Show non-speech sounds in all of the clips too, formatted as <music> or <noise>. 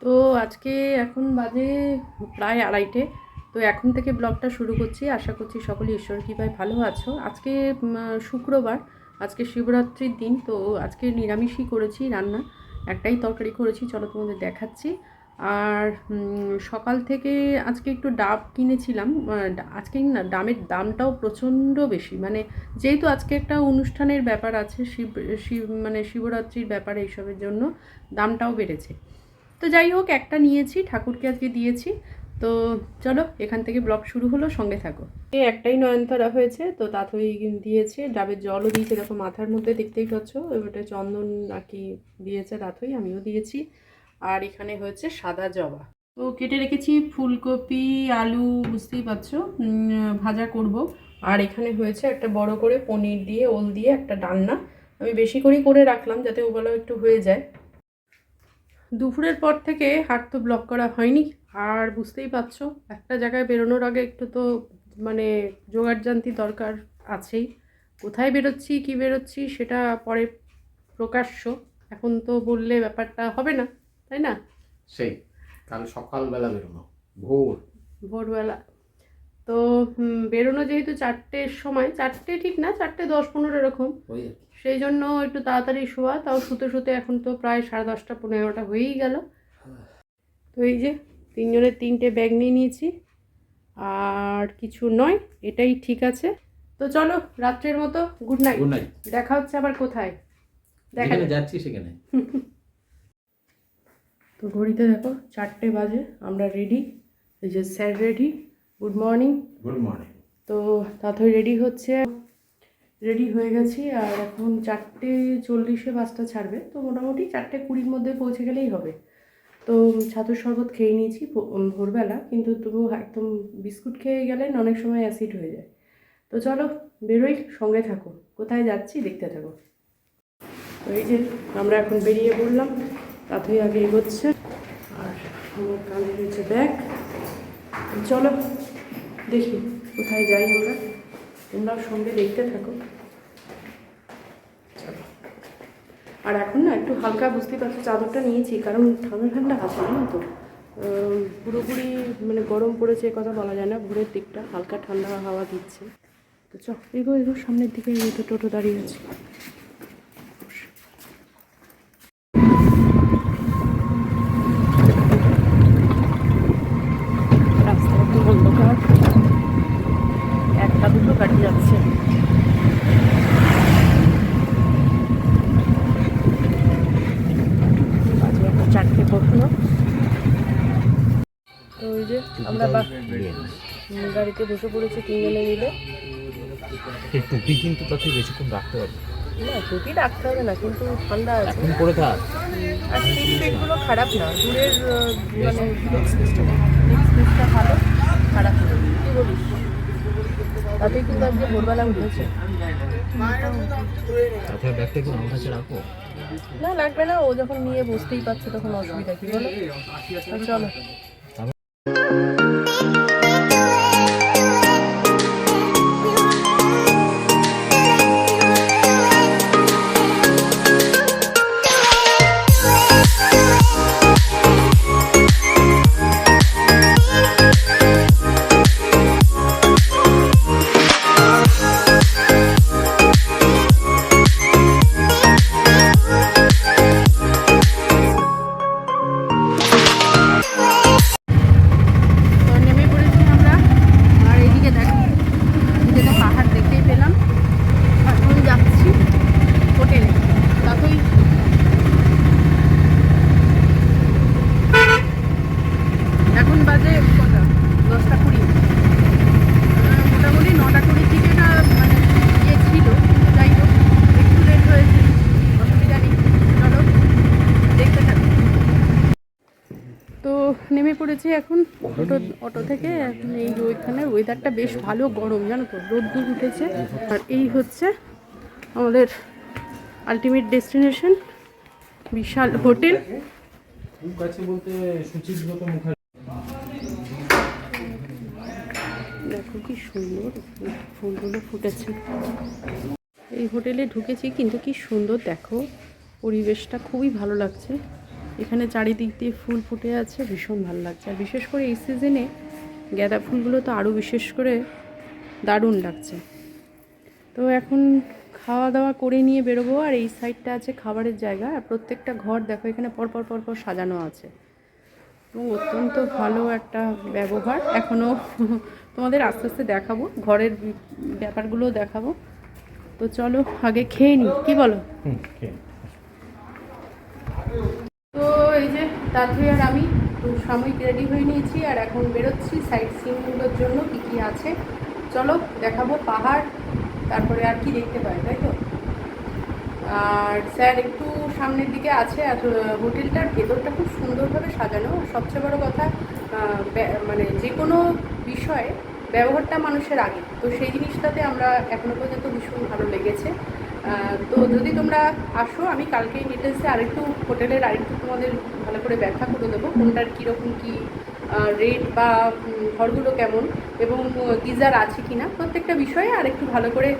তো আজকে এখন বাজে প্রায় আড়াইটে। তো এখন থেকে ব্লগটা শুরু করছি। আশা করছি সকলে ঈশ্বর কৃপায় ভালো আছো। আজকে শুক্রবার, আজকে শিবরাত্রির দিন, তো আজকে নিরামিষই করেছি রান্না। একটাই তরকারি করেছি, চলো তোমাদের দেখাচ্ছি। আর সকাল থেকে আজকে একটু ডাব কিনেছিলাম। আজকে না, ডামের দামটাও প্রচণ্ড বেশি। মানে যেহেতু আজকে একটা অনুষ্ঠানের ব্যাপার আছে, শিব শিব মানে শিবরাত্রির ব্যাপার এইসবের জন্য দামটাও বেড়েছে। তো যাই হোক, একটা নিয়েছি, ঠাকুরকে আজকে দিয়েছি। তো চলো, এখান থেকে ব্লগ শুরু হলো, সঙ্গে থাকো। এই একটাই নয়নতারা হয়েছে, তো তাতই দিয়েছে। ডাবের জলও দিয়েছে, দেখো মাথার মধ্যে দেখতেই পাচ্ছ, ওটা চন্দন নাকি দিয়েছে তাতই আমিও দিয়েছি। আর এখানে হয়েছে সাদা জবা। তো কেটে রেখেছি ফুলকপি, আলু, বুঝতেই পারছ ভাজা করব। আর এখানে হয়েছে একটা বড় করে পনির দিয়ে, ওল দিয়ে একটা ডালনা। আমি বেশি করেই করে রাখলাম, যাতে ওগুলো একটু হয়ে যায়। দুপুরের পর থেকে হাট তো ব্লক করা হয়নি। আর বুঝতেই পারছ একটা জায়গায় বেরোনোর আগে একটু তো মানে জোগাড়জান্তি দরকার আছেই। কোথায় বেরোচ্ছি কি বেরোচ্ছি সেটা পরে প্রকাশ্য। এখন তো বললে ব্যাপারটা হবে না তাই না? সেই কাল সকালবেলা বেরোনো ভোর। ভোরবেলা। তো বেরোনো যেহেতু চারটের সময় চারটে ঠিক না? চারটে দশ পনেরো এরকম। ওই আর কি। সেই জন্য একটু তাড়াতাড়ি শোয়া। তাও শুতে শুতে এখন তো প্রায় সাড়ে দশটা পনেরোটা হয়েই গেল। তো এই যে তিনজনের তিনটে ব্যাগ নিয়ে নিয়েছি। আর কিছু নয় এটাই ঠিক আছে। তো চলো রাত্রের মতো গুড নাইট। Good night. দেখা হচ্ছে আবার কোথায়? দেখা যাচ্ছি সেখানে। <laughs> তো ঘড়িতে দেখো চারটে বাজে আমরা রেডি এই যে sir ready good morning good morning তো তাড়াতাড়ি রেডি হচ্ছে। রেডি হয়ে গেছি আর এখন চারটে চল্লিশে বাসটা ছাড়বে। তো মোটামুটি চারটে কুড়ির মধ্যে পৌঁছে গেলেই হবে। তো ছাতুর শরবত খেয়ে নিয়েছি ভোরবেলা, কিন্তু তবু একদম বিস্কুট খেয়ে গেলে অনেক সময় অ্যাসিড হয়ে যায়। তো চলো, বেরোই, সঙ্গে থাকো। কোথায় যাচ্ছি দেখতে থাকো। তো এই যে, আমরা এখন বেরিয়ে পড়লাম। তাতেই আগে এগোচ্ছে। আর আমার কাঁধে রয়েছে ব্যাগ। চলো, দেখি কোথায় যাই আমরা। তোমরাও সঙ্গে দেখতে থাকো। আর এখন না একটু হালকা বুঝতে পারছ, চাদরটা নিয়েছি, কারণ ঠান্ডা ঠান্ডা আছে, জানো তো। পুরোপুরি মানে গরম পড়েছে কথা বলা যায় না, ভোরের দিকটা হালকা ঠান্ডা হাওয়া দিচ্ছে। তো চ এগো এগো, সামনের দিকে টোটো দাঁড়িয়ে আছে রাস্তা একটু অন্ধকার একটা দুটো গাড়ি যাচ্ছে বাজে এখন চারটে পড়ল তো ওই যে আমরা বা- গাড়িতে বসে পড়েছি তিনজনে মিলে। টুপি কিন্তু তাতে বেশিক্ষণ রাখতে পারবে না টুপি রাখতে হবে না কিন্তু ঠান্ডা আছে। এখন পরে থাক। আর সিট বেল্টগুলো খারাপ না দূরের মানে এক্সপিরিয়েন্সটা ভালো খারাপ না কী বলিস তাতে কিন্তু আজকে ভোরবেলা উঠেছে। তাছাড়া ব্যাগটা কি আমার কাছে রাখো? না লাগবে না ও যখন নিয়ে বসতেই পারছে তখন অসুবিধা কি বলো? চলো। পড়েছি এখন অটো অটো থেকে। এখন এই ওইখানে ওয়েদারটা বেশ ভালো গরম, জানো তো? রোদ্দুর উঠেছে। আর এই হচ্ছে আমাদের আলটিমেট ডেস্টিনেশন বিশাল হোটেল। দেখো কি সুন্দর ফুলগুলো ফুটেছে। এই হোটেলে ঢুকেছি, কিন্তু কি সুন্দর দেখো। পরিবেশটা খুবই ভালো লাগছে। এখানে চারিদিক দিয়ে ফুল ফুটে আছে, ভীষণ ভালো লাগছে। আর বিশেষ করে এই সিজনে গাঁদা ফুলগুলো তো আরও বিশেষ করে দারুণ লাগছে। তো এখন খাওয়া দাওয়া করে নিয়ে বেরোবো, আর এই সাইডটা আছে খাবারের জায়গা। আর প্রত্যেকটা ঘর দেখো, এখানে পরপর পরপর সাজানো আছে। এবং অত্যন্ত ভালো একটা ব্যবহার। এখনও তোমাদের আস্তে আস্তে দেখাবো, ঘরের ব্যাপারগুলো দেখাবো। তো চলো, আগে খেয়ে নিই। কী বলো? এই যে দাদু আর আমি সাময়িক রেডি হয়ে নিয়েছি আর এখন বেরোচ্ছি সাইড সিনগুলোর জন্য কী কী আছে। চলো দেখাবো পাহাড়, তারপরে আর কি দেখতে পাই, তাই তো? আর স্যার একটু সামনের দিকে আছে, আর হোটেলটার ভেতরটা খুব সুন্দরভাবে সাজানো। সবচেয়ে বড় কথা মানে যে কোনো বিষয়ে ব্যবহারটা মানুষের আগে। তো সেই জিনিসটাতে আমরা এখনও পর্যন্ত ভীষণ ভালো লেগেছে। তো যদি তোমরা আসো, আমি কালকে ডিটেলসে আরেকটু হোটেলের আরেকটু তোমাদের ভালো করে ব্যাখ্যা করে দেবো কোনটার কীরকম কী রেট বা ঘরগুলো কেমন এবং গিজার আছে কি না প্রত্যেকটা বিষয়ে আরেকটু ভালো করে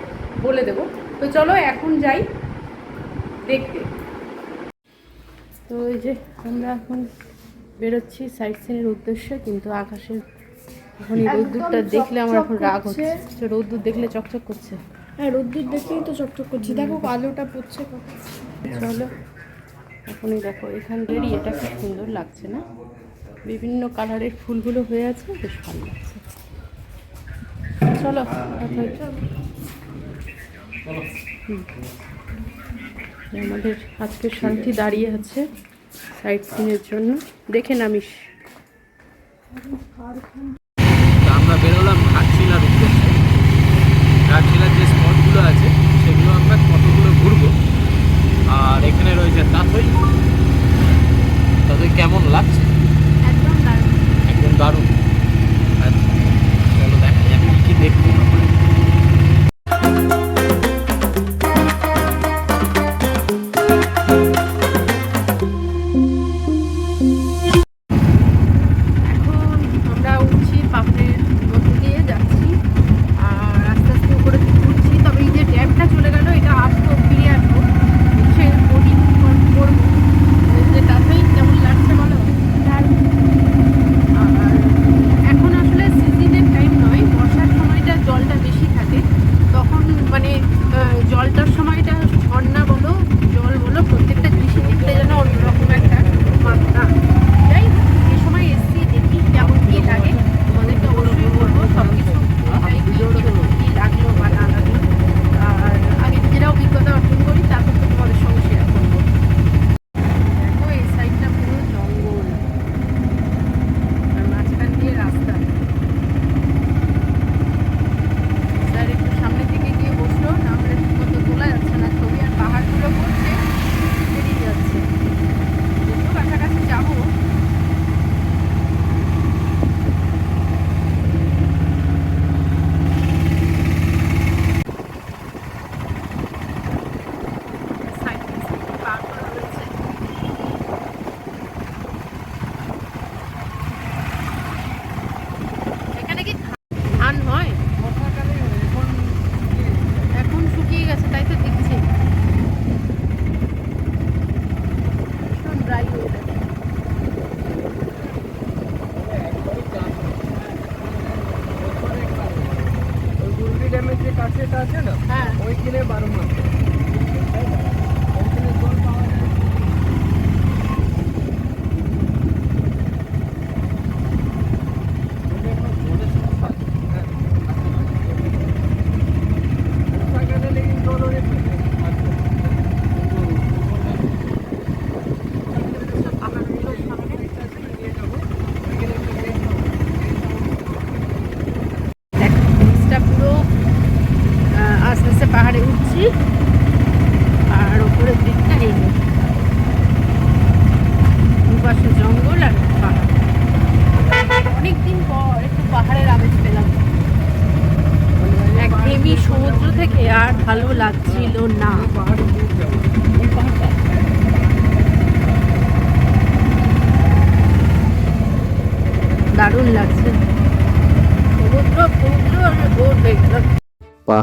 বলে দেবো। তো চলো এখন যাই দেখতে। তো এই যে আমরা এখন বেরোচ্ছি সাইট সিনের উদ্দেশ্যে কিন্তু আকাশের এখন এই রোদ্দুরটা দেখলে আমার এখন রাগ হচ্ছে। রোদ্দুর দেখলে চকচক করছে। হ্যাঁ রোদ্দুর দেখলেই তো চকচক করছে। দেখো আলোটা পড়ছে। চলো। এখনই দেখো, এখানটারই এটা খুব সুন্দর লাগছে না? বিভিন্ন কালারের ফুলগুলো হয়ে আছে, বেশ ভালো লাগছে। চলো। আমাদের আজকে শান্তি দাঁড়িয়ে আছে সাইট সিনের জন্য। দেখে নামিস তা আমরা বেরোলাম ঘাটশিলার উদ্দেশ্যে ঘাটশিলার যে স্পটগুলো আছে সেগুলো আমরা কতগুলো ঘুরবো আর রয়েছে তাতই তাতই কেমন লাগছে? একদম দারুণ। একদম দারুণ। আচ্ছা চলো দেখা যাক কি কি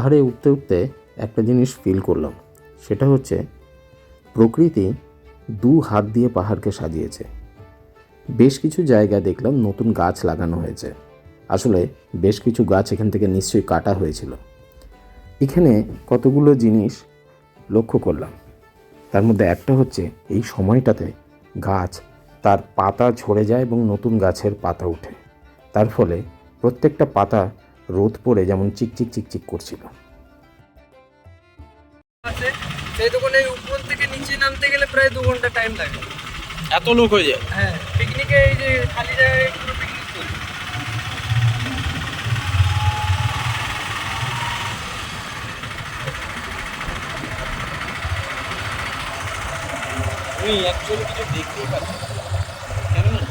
পাহাড়ে উঠতে উঠতে একটা জিনিস ফিল করলাম। সেটা হচ্ছে প্রকৃতি দু হাত দিয়ে পাহাড়কে সাজিয়েছে। বেশ কিছু জায়গায় দেখলাম নতুন গাছ লাগানো হয়েছে। আসলে বেশ কিছু গাছ এখান থেকে নিশ্চয়ই কাটা হয়েছিল। এখানে কতগুলো জিনিস লক্ষ্য করলাম। তার মধ্যে একটা হচ্ছে এই সময়টাতে গাছ তার পাতা ঝরে যায় এবং নতুন গাছের পাতা ওঠে। তার ফলে প্রত্যেকটা পাতা রোদ পড়ে যেমন চিকচিক চিকচিক করছিল। সেই দোকানে উপর থেকে নিচে নামতে গেলে প্রায় দু ঘণ্টা টাইম লাগে। এত লোক হয়ে যায়? হ্যাঁ পিকনিকে এই যে খালি জায়গায় পুরো পিকনিক করি আমি অ্যাকচুয়ালি কিছু দেখতেই পাচ্ছি না। কেন না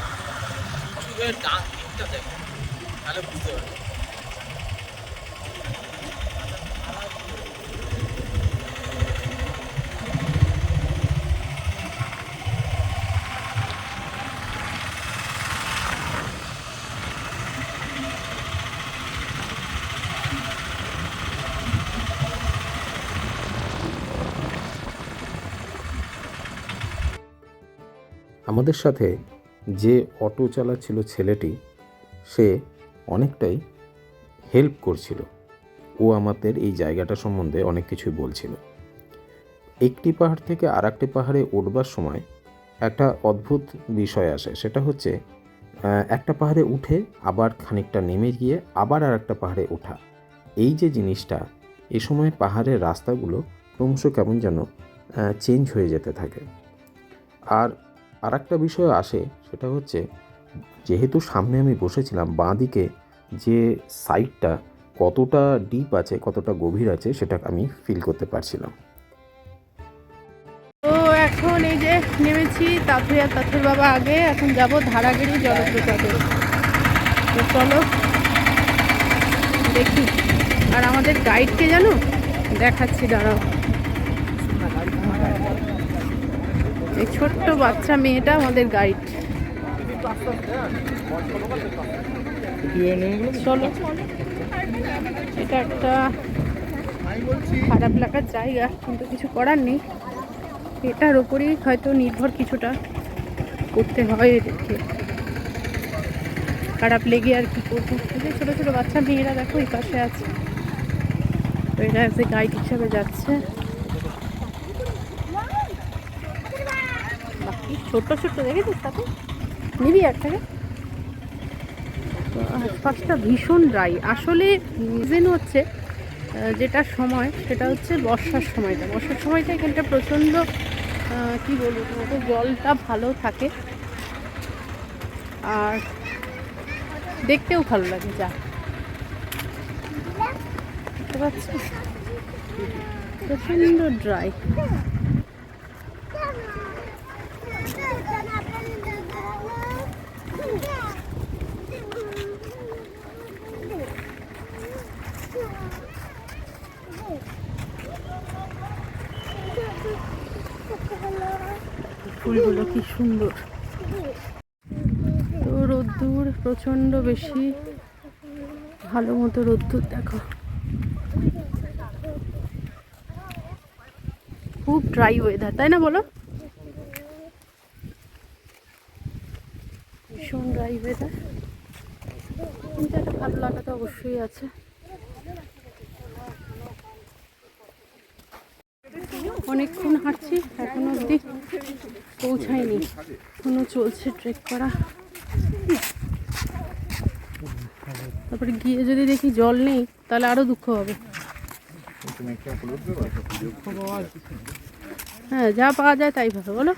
কিছু হয়ে ডান দিকটা দেখো তাহলে বুঝতে পারবে। আমাদের সাথে যে অটো চালাচ্ছিল ছেলেটি, সে অনেকটাই হেল্প করছিল। ও আমাদের এই জায়গাটা সম্বন্ধে অনেক কিছুই বলছিল। একটি পাহাড় থেকে আর একটি পাহাড়ে উঠবার সময় একটা অদ্ভুত বিষয় আসে। সেটা হচ্ছে একটা পাহাড়ে উঠে আবার খানিকটা নেমে গিয়ে আবার আর একটা পাহাড়ে ওঠা। এই যে জিনিসটা, এ সময় পাহাড়ের রাস্তাগুলো ক্রমশ কেমন যেন চেঞ্জ হয়ে যেতে থাকে। আর আর একটা বিষয় আসে, সেটা হচ্ছে যেহেতু সামনে আমি বসেছিলাম বাঁ দিকে যে সাইডটা কতটা ডিপ আছে, কতটা গভীর আছে, সেটা আমি ফিল করতে পারছিলাম। তো এখন এই যে নেমেছি তাথুয়া তাথুর বাবা আগে, এখন যাব ধারাগিরি জলপ্রপাতে। তো চলো দেখি। আর আমাদের গাইডকে জানো? দেখাচ্ছি, দাঁড়াও। এই ছোট্ট বাচ্চা মেয়েটা আমাদের গাইড চলো। এটা একটা খারাপ লাগার জায়গা, কিন্তু কিছু করার নেই। এটার ওপরেই হয়তো নির্ভর কিছুটা করতে হয় এদেরকে। খারাপ লেগে আর কি করব? ছোটো ছোটো বাচ্চা মেয়েরা দেখো, এই পাশে আছে। তো এরা গাইড হিসাবে যাচ্ছে। ছোট্ট ছোট্ট দেখেছিস তাতে? নিবি একটাকে আশপাশটা ভীষণ ড্রাই আসলে রিজন হচ্ছে যেটা সময়, সেটা হচ্ছে বর্ষার সময়টা। বর্ষার সময়টা এখানটা প্রচণ্ড কি বলব তোমাকে, জলটা ভালো থাকে। আর দেখতেও ভালো লাগে, যা। বুঝতে প্রচণ্ড ড্রাই ফুলগুলো কি সুন্দর। তো রোদ্দুর প্রচণ্ড বেশি। ভালো মতো রোদ্দুর দেখো। খুব ড্রাই ওয়েদার তাই না বলো? ভীষণ ড্রাই ওয়েদার কিন্তু একটা ভালো লাগা তো অবশ্যই আছে। অনেকক্ষণ হাঁটছি এখন অবধি পৌঁছায়নি। এখনও চলছে ট্রেক করা। তারপরে গিয়ে যদি দেখি জল নেই তাহলে আরও দুঃখ হবে। হ্যাঁ যা পাওয়া যায় তাই ভালো বলো।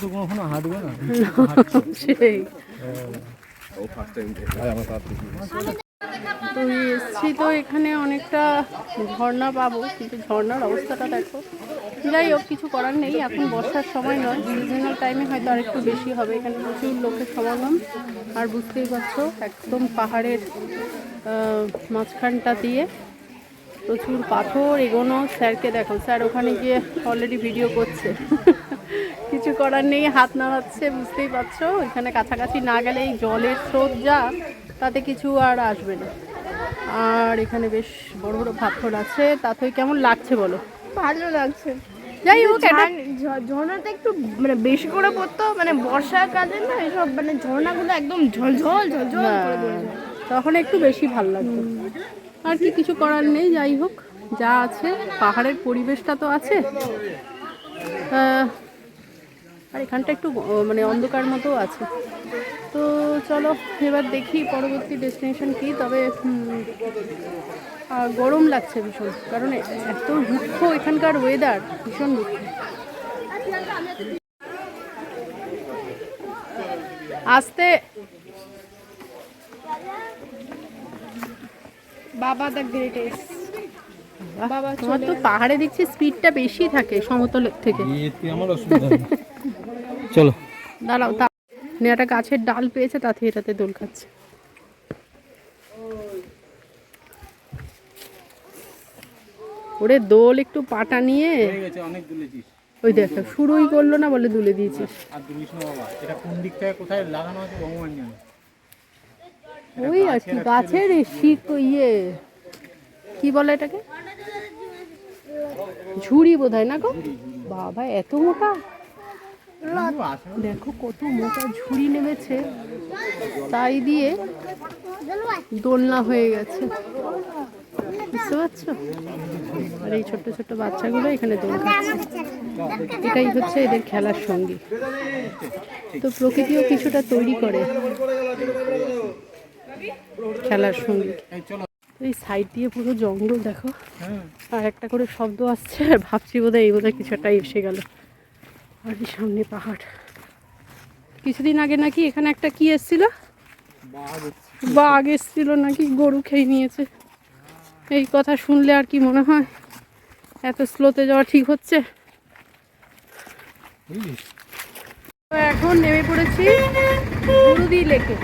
তো কখনো হাঁটবে না। <laughs> সেই। তো এসছি তো এখানে অনেকটা ঝর্ণা পাবো, কিন্তু ঝর্ণার অবস্থাটা দেখো। যাই হোক, কিছু করার নেই, এখন বর্ষার সময় নয় সিজনাল টাইমে হয়তো আরেকটু বেশি হবে। এখানে প্রচুর লোকের সমাগম, আর বুঝতেই পারছ, একদম পাহাড়ের মাঝখানটা দিয়ে প্রচুর পাথর এগোনো। স্যারকে দেখো, স্যার ওখানে গিয়ে অলরেডি ভিডিও করছে। কিছু করার নেই, হাত নাড়াচ্ছে, বুঝতেই পারছ। এখানে কাছাকাছি না গেলে এই জলের স্রোত যা তাতে কিছু আর আসবে না। আর এখানে বেশ বড় বড় পাথর আছে। তাতে কেমন লাগছে বলো? ভালো লাগছে। যাই হোক ঝর্ণাটা একটু মানে বেশি করে পড়তো মানে বর্ষাকালে না এসব মানে ঝর্ণাগুলো একদম ঝলঝল ঝলঝল করে তখন একটু বেশি ভালো লাগতো। আর কি কিছু করার নেই যাই হোক যা আছে। পাহাড়ের পরিবেশটা তো আছে। আর এখানটা একটু মানে অন্ধকার মতো আছে। তো চলো এবার দেখি পরবর্তী ডেস্টিনেশন কি তবে গরম লাগছে ভীষণ। কারণ এত রুক্ষ এখানকার ওয়েদার ভীষণ রুক্ষ। আসতে বাবা দ্য গ্রেটেস্ট। বাবা তোমার তো পাহাড়ে দেখছি স্পিডটা বেশি থাকে সমতলের থেকে। আমার অসুবিধা চলো। দাঁড়াও তা একটা গাছের ডাল পেয়েছে তাতে এটাতে দোল খাচ্ছে। ওরে দোল একটু পাটা নিয়ে। হয়ে গেছে অনেক দুলেছিস। ওই দেখ শুরুই করল না বলে দুলে দিয়েছিস। আর দুলিস না বাবা এটা কোন দিক থেকে কোথায় লাগানো আছে ভগবান জানে। ওই আর কি গাছের শিক ইয়ে। কি বলে এটাকে? ঝুড়ি বোধ হয় না গো? বাবা এত মোটা? দেখো কত মোটা ঝুড়ি নেমেছে। তাই দিয়ে দোলনা হয়ে গেছে। বুঝতে পারছ? আর এই ছোট্ট ছোট্ট বাচ্চাগুলো এখানে দোল খাচ্ছে। এটাই হচ্ছে এদের খেলার সঙ্গী। তো প্রকৃতিও কিছুটা তৈরি করে খেলার সঙ্গী। এই সাইড দিয়ে পুরো জঙ্গল দেখো। হ্যাঁ। আর একটা করে শব্দ আসছে আর ভাবছি বোধহয় এই বোধহয় কিছু একটা এসে গেল। আর এই সামনে পাহাড়। কিছুদিন আগে নাকি এখানে একটা কি এসছিল? বাঘ এসছিল। নাকি গরু খেয়ে নিয়েছে। এই কথা শুনলে আর কি মনে হয়? এত স্লোতে যাওয়া ঠিক হচ্ছে? এখন নেমে পড়েছি গুরুদি লেকে।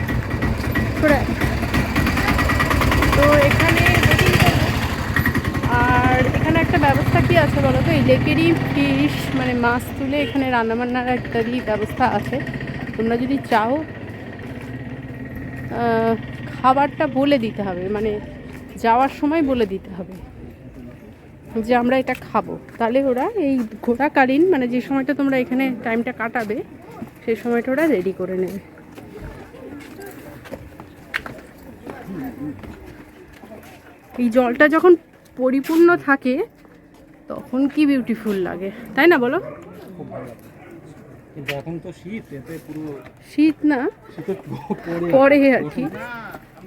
তো এখানে বোটিং করব। আর এখানে একটা ব্যবস্থা কি আছে বলো তো? এই লেকেরই ফিশ মানে মাছ তুলে এখানে রান্নাবান্নার ইত্যাদি ব্যবস্থা আছে। তোমরা যদি চাও খাবারটা বলে দিতে হবে মানে যাওয়ার সময় বলে দিতে হবে যে আমরা এটা খাব। তাহলে ওরা এই ঘোরাকালীন মানে যে সময়টা তোমরা এখানে টাইমটা কাটাবে সেই সময়টা ওরা রেডি করে নেবে। এই জলটা যখন পরিপূর্ণ থাকে তখন কি বিউটিফুল লাগে তাই না বলো? কিন্তু এখন তো শীত এতে পুরো শীত না পরে আর কি।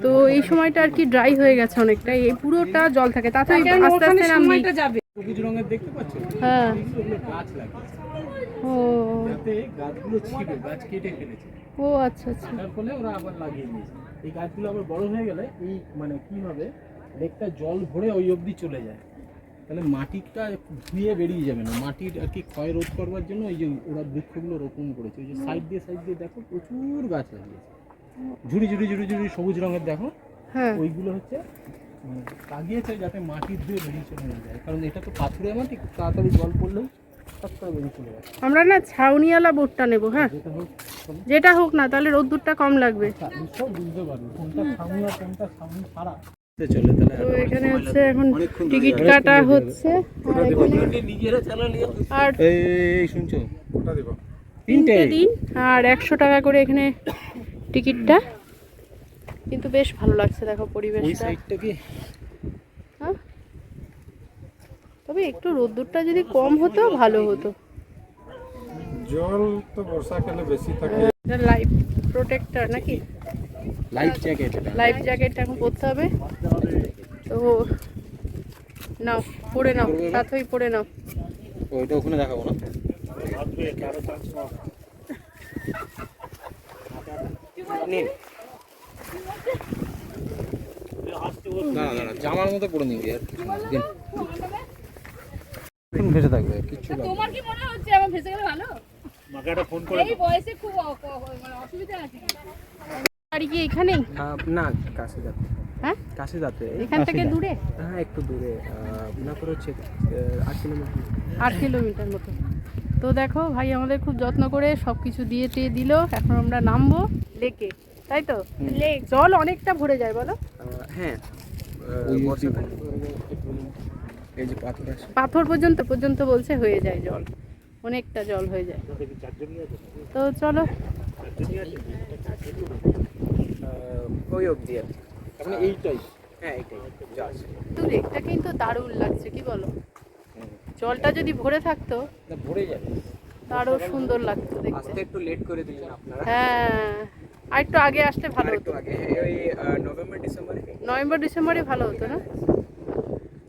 তো এই সময়টা আর কি ড্রাই হয়ে গেছে অনেকটা এই পুরোটা জল থাকে তাতে আস্তে আস্তে নামবি। সবুজ রঙের দেখতে পাচ্ছ? হ্যাঁ। গাছ লাগিয়েছে ও। যাতে গাছগুলো ছিল গাছ কেটে ফেলেছে। ও আচ্ছা আচ্ছা। তার ফলে ওরা আবার লাগিয়ে দিয়েছে এই গাছগুলো আবার বড় হয়ে গেলে এই মানে কি হবে? লেকটা জল ভরে ওই অবধি চলে যায়। তাহলে মাটিটা ধুয়ে বেরিয়ে যাবে না। মাটির আর কি ক্ষয় রোধ করবার জন্য ওই যে ওরা বৃক্ষগুলো রোপণ করেছে। ওই যে সাইড দিয়ে সাইড দিয়ে দেখো প্রচুর গাছ লাগিয়েছে। ঝুড়ি ঝুড়ি ঝুড়ি ঝুড়ি সবুজ রঙের দেখো। হ্যাঁ। ওইগুলো হচ্ছে মানে লাগিয়েছে যাতে মাটি ধুয়ে বেরিয়ে চলে না যায়। কারণ এটা তো পাথুরে মাটি খুব তাড়াতাড়ি জল পড়লেও আমরা না ছাউনিওয়ালা বোটটা নেব হ্যাঁ। যেটা হোক যেটা হোক না তাহলে রোদ্দুরটা কম লাগবে। বুঝতে পারবে। কোনটা আর ছাড়া। চলে তাহলে তো এখানে হচ্ছে এখন টিকিট কাটা হচ্ছে। আর এখানে- নিজেরা চালালে আর এই শুনছো? তিনটে? দিন। আর একশো টাকা করে এখানে টিকিটটা। কিন্তু বেশ ভালো লাগছে দেখো ওই পরিবেশটা সাইডটা কি? হ্যাঁ? তবে একটু রোদ্দুরটা যদি কম হতো ভালো হতো। জল তো বর্ষাকালে বেশি থাকে। এটা লাইফ প্রোটেক্টর নাকি? লাইফ জ্যাকেট লাইফ জ্যাকেট এখন পরতে হবে। তো নাও পরে নাও সাথেই পরে নাও। ওইটা ওখানে দেখাবো না। নিন। না না না জামার মতো পরে নিবি আর। ভেসে থাকবে কিচ্ছু তোমার কি মনে হচ্ছে আমার ভেসে গেলে ভালো? এই বয়সে খুব অ- অ- অসুবিধা আছে। বাড়ি কি এখানেই? না কাছে হ্যাঁ কাছে যাতে এখান থেকে দূরে? হ্যাঁ একটু দূরে মনে করে হচ্ছে আট কিলোমিটার। আট কিলোমিটার মতো। তো দেখো ভাই আমাদের খুব যত্ন করে সব কিছু দিয়ে টিয়ে দিল। এখন আমরা নামবো লেকে তাই তো? লেক। জল অনেকটা ভরে যায় বলো? হ্যাঁ পাথর পর্যন্ত পর্যন্ত বলছে হয়ে যায় জল। অনেকটা জল হয়ে যায়। তো চলো। ওই অবধি আর কি। মানে এইটাই। হ্যাঁ এইটাই। তো লেকটা কিন্তু দারুণ লাগছে কি বলো? জলটা যদি ভরে থাকতো ভরে যাবে আরও সুন্দর লাগতো দেখতে। আসতে একটু লেট করে দিলেন আপনারা। হ্যাঁ আর একটু আগে আসলে ভালো হতো। আগে ওই নভেম্বর ডিসেম্বরে নভেম্বর ডিসেম্বরে ভালো হতো না?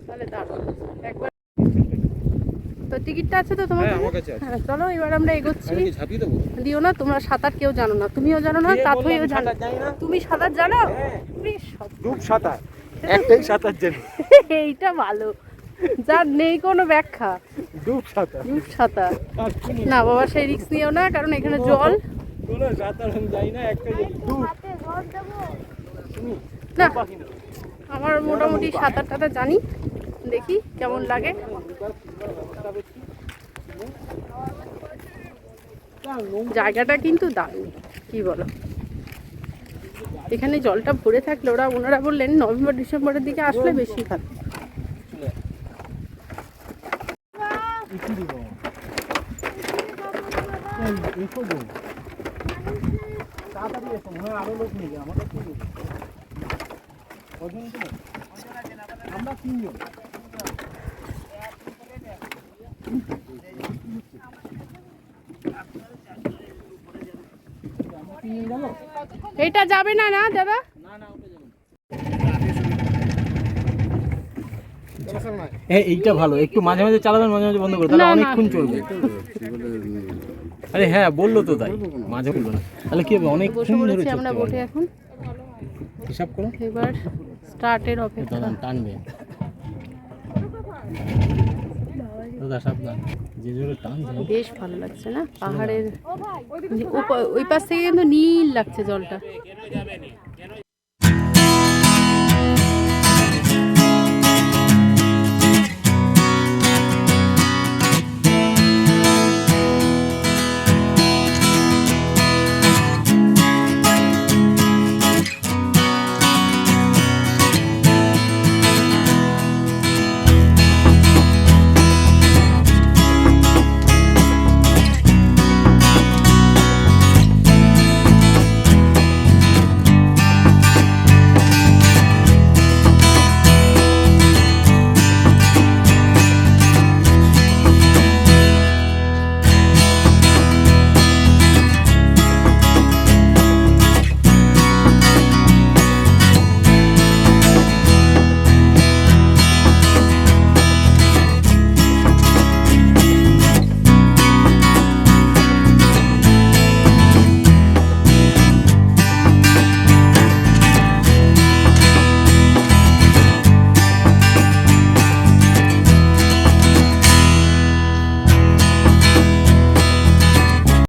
তাহলে দারুণ। একবার তো টিকিটটা আছে তো তোমার হ্যাঁ কাছে? আমার কাছে আছে। হ্যাঁ চলো এবার আমরা এগোচ্ছি। দিও না তোমরা সাঁতার কেউ জানো না। তুমিও জানো না তাথইও জানো। তুমি সাঁতার জানো? সব- ডুব সাঁতার। একটাই সাঁতার জানি। এইটা ভালো। যার নেই কোনো ব্যাখ্যা। ডুব সাঁতার। ডুব সাঁতার। না বাবা সেই রিস্ক নিও না কারণ এখানে জল। কোনো সাঁতার আমি জানি না একটা ডুব না আমার মোটামুটি সাঁতার টাতার জানি। দেখি কেমন লাগে। জায়গাটা কিন্তু দারুণ। কি বলো? এখানে জলটা ভরে থাকলে ওরা ওনারা বললেন নভেম্বর ডিসেম্বরের দিকে আসলে বেশি ভালো এটা যাবে না না দাদা? এইটা ভালো। একটু মাঝে মাঝে চালাবেন মাঝে মাঝে বন্ধ করে। তাহলে। অনেকক্ষণ চলবে। আরে হ্যাঁ বলল তো তাই। মাঝে বলল না। তাহলে কি হবে? অনেকক্ষণ ধরে আমরা বোটে এখন। হিসাব করো। এবার স্টার্টের অপেক্ষা। টানবে। বেশ ভালো লাগছে না? পাহাড়ের ওই পাশ থেকে কিন্তু নীল লাগছে জলটা।